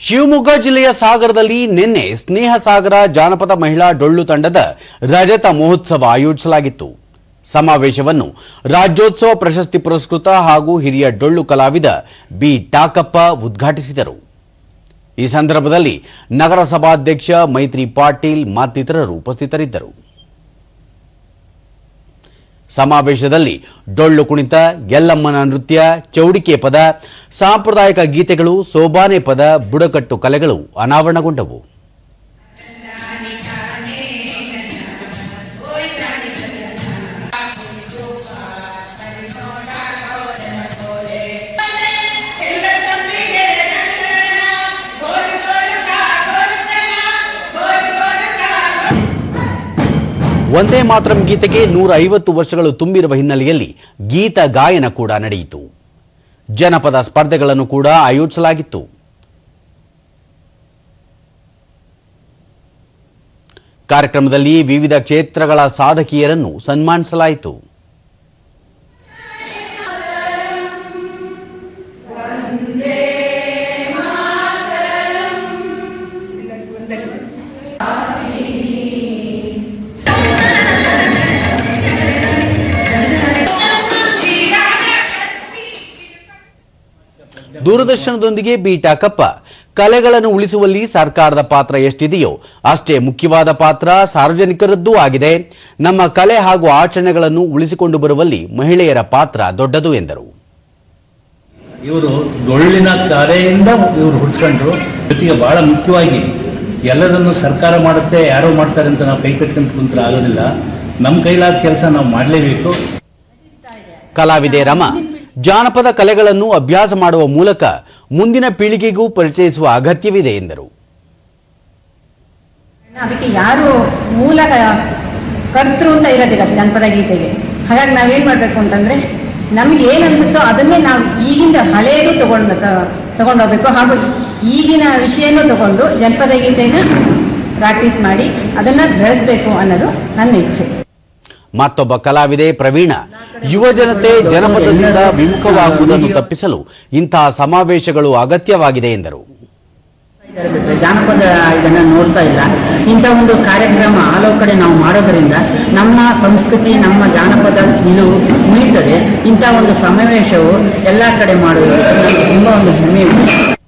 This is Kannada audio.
ಶಿವಮೊಗ್ಗ ಜಿಲ್ಲೆಯ ಸಾಗರದಲ್ಲಿ ನಿನ್ನೆ ಸ್ನೇಹ ಸಾಗರ ಜಾನಪದ ಮಹಿಳಾ ಡೊಳ್ಳು ತಂಡದ ರಜತ ಮಹೋತ್ಸವ ಆಯೋಜಿಸಲಾಗಿತ್ತು. ಸಮಾವೇಶವನ್ನು ರಾಜ್ಯೋತ್ಸವ ಪ್ರಶಸ್ತಿ ಪುರಸ್ಕೃತ ಹಾಗೂ ಹಿರಿಯ ಡೊಳ್ಳು ಕಲಾವಿದ ಬಿ. ಟಾಕಪ್ಪ ಉದ್ಘಾಟಿಸಿದರು. ಈ ಸಂದರ್ಭದಲ್ಲಿ ನಗರಸಭಾಧ್ಯಕ್ಷ ಮೈತ್ರಿ ಪಾಟೀಲ್ ಮತ್ತಿತರರು ಉಪಸ್ಥಿತರಿದ್ದರು. ಸಮಾವೇಶದಲ್ಲಿ ಡೊಳ್ಳು ಕುಣಿತ ಗೆಲ್ಲಮ್ಮನ ನೃತ್ಯ ಚೌಡಿಕೆ ಪದ ಸಾಂಪ್ರದಾಯಿಕ ಗೀತೆಗಳು ಸೋಬಾನೆ ಪದ ಬುಡಕಟ್ಟು ಕಲೆಗಳು ಅನಾವರಣಗೊಂಡವು. ಒಂದೇ ಮಾತ್ರ ಗೀತೆಗೆ ನೂರ ಐವತ್ತು ವರ್ಷಗಳು ತುಂಬಿರುವ ಹಿನ್ನೆಲೆಯಲ್ಲಿ ಗೀತ ಗಾಯನ ಕೂಡ ನಡೆಯಿತು. ಜನಪದ ಸ್ಪರ್ಧೆಗಳನ್ನು ಕೂಡ ಆಯೋಜಿಸಲಾಗಿತ್ತು. ಕಾರ್ಯಕ್ರಮದಲ್ಲಿ ವಿವಿಧ ಕ್ಷೇತ್ರಗಳ ಸಾಧಕಿಯರನ್ನು ಸನ್ಮಾನಿಸಲಾಯಿತು. ದೂರದರ್ಶನದೊಂದಿಗೆ ಬೀಟಾ ಕಪ್ಪ ಕಲೆಗಳನ್ನು ಉಳಿಸುವಲ್ಲಿ ಸರ್ಕಾರದ ಪಾತ್ರ ಎಷ್ಟಿದೆಯೋ ಅಷ್ಟೇ ಮುಖ್ಯವಾದ ಪಾತ್ರ ಸಾರ್ವಜನಿಕರದ್ದೂ ಆಗಿದೆ. ನಮ್ಮ ಕಲೆ ಹಾಗೂ ಆಚರಣೆಗಳನ್ನು ಉಳಿಸಿಕೊಂಡು ಬರುವಲ್ಲಿ ಮಹಿಳೆಯರ ಪಾತ್ರ ದೊಡ್ಡದು ಎಂದರು. ಇವರು ಡೊಳ್ಳಿನ ಕರೆಯಿಂದ ಇವರು ಹುಟ್ಕೊಂಡ್ರು ಜೊತೆಗೆ ಬಹಳ ಮುಖ್ಯವಾಗಿ ಎಲ್ಲದನ್ನು ಸರ್ಕಾರ ಮಾಡುತ್ತೆ ಯಾರೋ ಮಾಡ್ತಾರೆ ಅಂತ ನಾವು ಕೈ ಕಟ್ಕೊಂಡು ಕುಂತ್ರೆ ಆಗೋದಿಲ್ಲ. ನಮ್ಮ ಕೈಲಾದ ಕೆಲಸ ನಾವು ಮಾಡಲೇಬೇಕು. ಕಲಾವಿದೆ ರಮ ಜಾನಪದ ಕಲೆಗಳನ್ನು ಅಭ್ಯಾಸ ಮಾಡುವ ಮೂಲಕ ಮುಂದಿನ ಪೀಳಿಗೆಗೂ ಪರಿಚಯಿಸುವ ಅಗತ್ಯವಿದೆ ಎಂದರು. ಅದಕ್ಕೆ ಯಾರು ಮೂಲ ಕರ್ತೃ ಅಂತ ಇರೋದಿಲ್ಲ ಜನಪದ ಗೀತೆಗೆ. ಹಾಗಾಗಿ ನಾವೇನ್ ಮಾಡ್ಬೇಕು ಅಂತಂದ್ರೆ, ನಮ್ಗೆ ಏನ್ ಅನ್ಸುತ್ತೋ ಅದನ್ನೇ ನಾವು ಈಗಿಂದ ಹಳೆಯದು ತಗೊಂಡು ತಗೊಂಡೋಗ್ಬೇಕು ಹಾಗೂ ಈಗಿನ ವಿಷಯನೂ ತಗೊಂಡು ಜನಪದ ಗೀತೆನ ಪ್ರಾಕ್ಟೀಸ್ ಮಾಡಿ ಅದನ್ನ ಬೆಳೆಸ್ಬೇಕು ಅನ್ನೋದು ನನ್ನ ಇಚ್ಛೆ. ಮತ್ತೊಬ್ಬ ಕಲಾವಿದೆ ಪ್ರವೀಣ. ಯುವ ಜನತೆ ಜನಪದದಿಂದ ವಿಮುಖವಾಗುವುದನ್ನು ತಪ್ಪಿಸಲು ಇಂತಹ ಸಮಾವೇಶಗಳು ಅಗತ್ಯವಾಗಿದೆ ಎಂದರು. ಜಾನಪದ ಇದನ್ನ ನೋಡ್ತಾ ಇಲ್ಲ. ಇಂಥ ಒಂದು ಕಾರ್ಯಕ್ರಮ ಹಲವು ಕಡೆ ನಾವು ಮಾಡೋದರಿಂದ ನಮ್ಮ ಸಂಸ್ಕೃತಿ, ನಮ್ಮ ಜಾನಪದ ನಿಲುವು ಉಳಿತದೆ. ಇಂಥ ಒಂದು ಸಮಾವೇಶವು ಎಲ್ಲ ಕಡೆ ಮಾಡುವುದು ತುಂಬಾ ಒಂದು ಹೆಮ್ಮೆ ಇದೆ